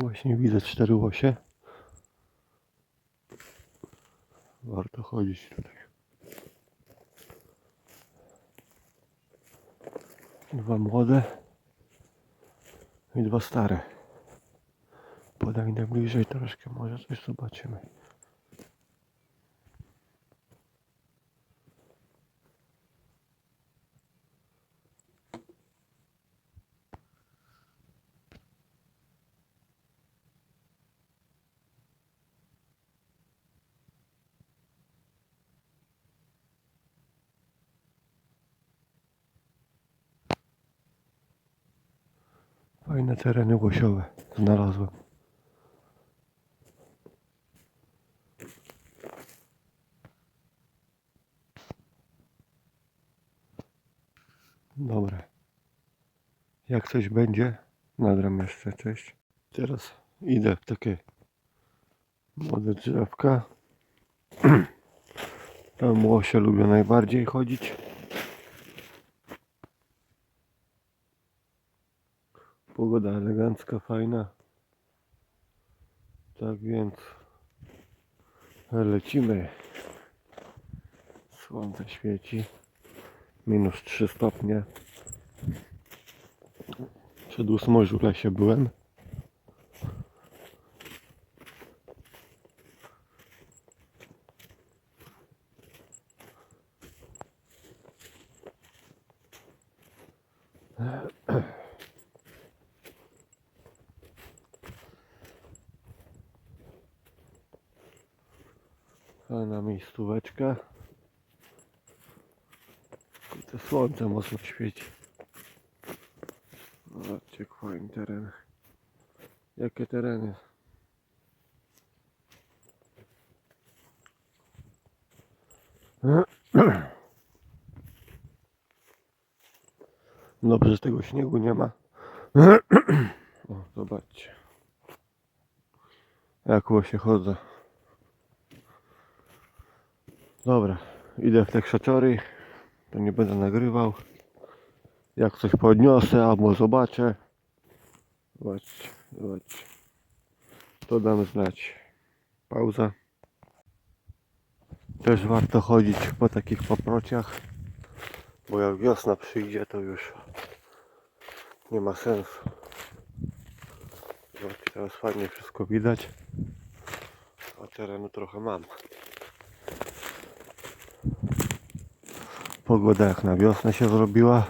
Właśnie widzę cztery łosie. Warto chodzić tutaj. Dwa młode i dwa stare. Podaj najbliżej troszkę, może coś zobaczymy. Fajne tereny łosiowe znalazłem. Dobra. Jak coś będzie, nagram jeszcze, cześć. Teraz idę w takie młode drzewka. Tam łosie lubią najbardziej chodzić. Pogoda elegancka, fajna. Tak więc lecimy. Słońce świeci. Minus 3 stopnie. Przed już w lesie byłem. Fajna miejscóweczka. To słońce mocno świeci. Zobaczcie, fajny teren. Jakie tereny. Dobrze, że tego śniegu nie ma. O, zobaczcie. Jak się chodzę. Dobra, idę w te krzaczory. To nie będę nagrywał. Jak coś podniosę albo zobaczę. Zobaczcie, zobaczcie. To dam znać. Pauza. Też warto chodzić po takich paprociach. Bo jak wiosna przyjdzie, to już nie ma sensu. Zobaczcie, teraz fajnie wszystko widać. A terenu trochę mam. Pogoda jak na wiosnę się zrobiła.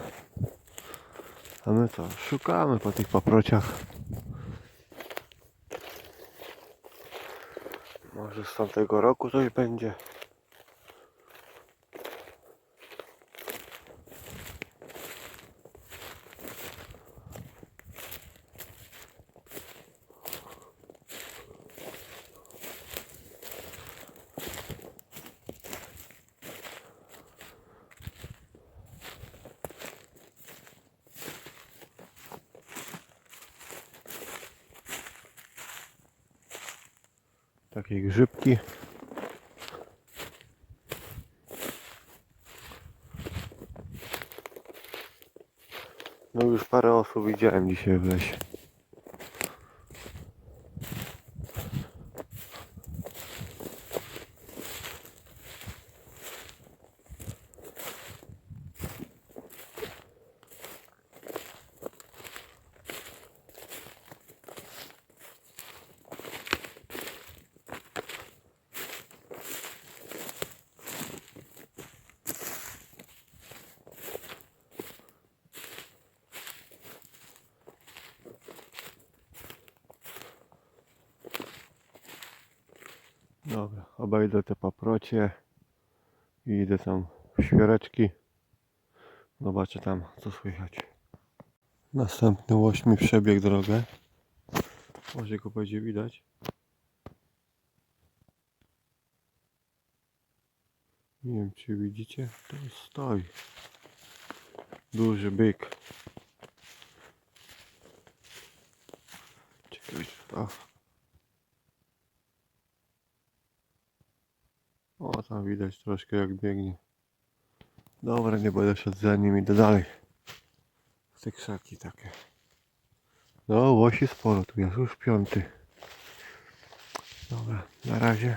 A my co? Szukamy po tych paprociach. Może z tamtego roku coś będzie. Takie grzybki. No już parę osób widziałem dzisiaj w lesie. Dobra, obejdę te paprocie i idę tam w świereczki. Zobaczę tam co słychać. Następny łoś mi przebiegł drogę. Może go będzie widać. Nie wiem czy widzicie, to stoi. Duży byk. Ciekawe, o. O, tam widać troszkę jak biegnie. Dobra, nie będę szedł za nim, idę dalej. W te krzaki takie. No, łosi sporo tu jest, już piąty. Dobra, na razie.